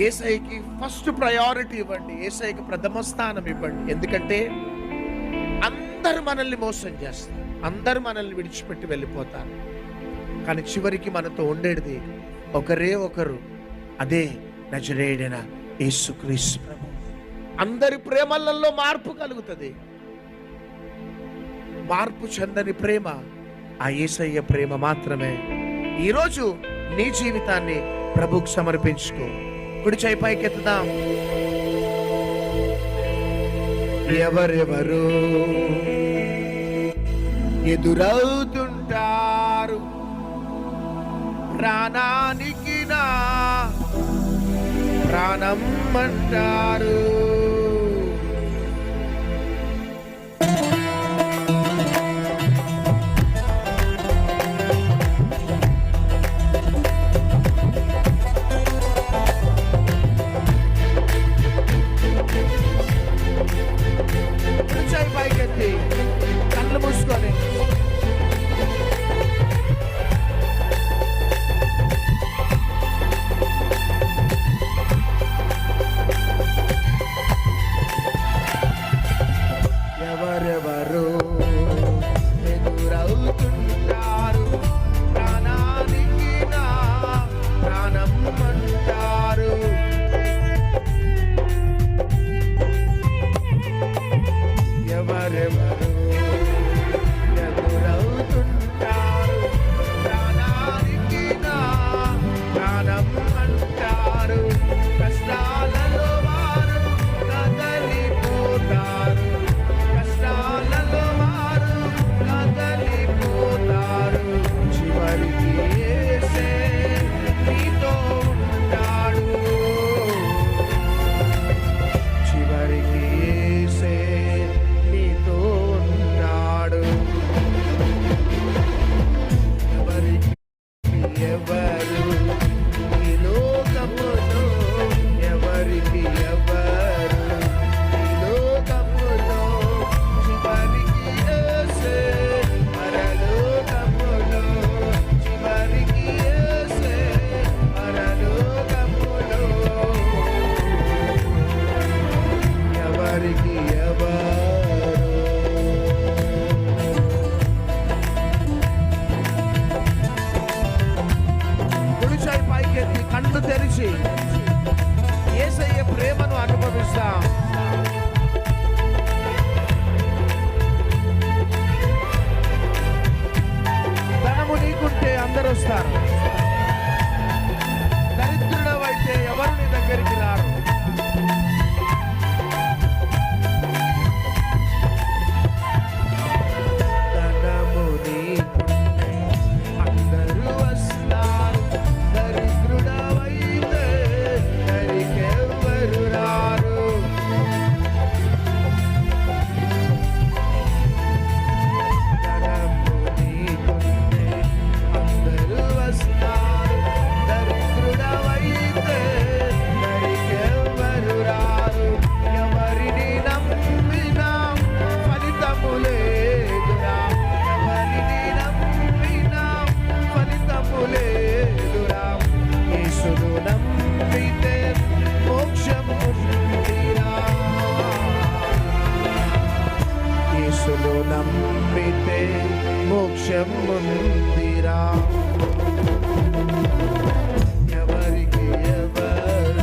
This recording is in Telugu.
ఏసఐకి ఫస్ట్ ప్రయారిటీ ఇవ్వండి ఏసఐకి ప్రథమ స్థానం ఇవ్వండి. ఎందుకంటే అందరు మనల్ని మోసం చేస్తారు అందరు మనల్ని విడిచిపెట్టి వెళ్ళిపోతారు. కానీ చివరికి మనతో ఉండేది ఒకరే ఒకరు అదే నజరేడిన యేసుక్రీస్తు ప్రభు. అందరి ప్రేమలలో మార్పు కలుగుతుంది. మార్పు చెందని ప్రేమ ఆ యేసయ్య ప్రేమ మాత్రమే. ఈరోజు నీ జీవితాన్ని ప్రభుకు సమర్పించుకో. కుడి చేయి పైకెత్తుదాం. ఎవరెవరు ఎదురవుతుంటారు. ప్రాణానికి నా ప్రాణం అంటారు. Star. Shemma Nimbira.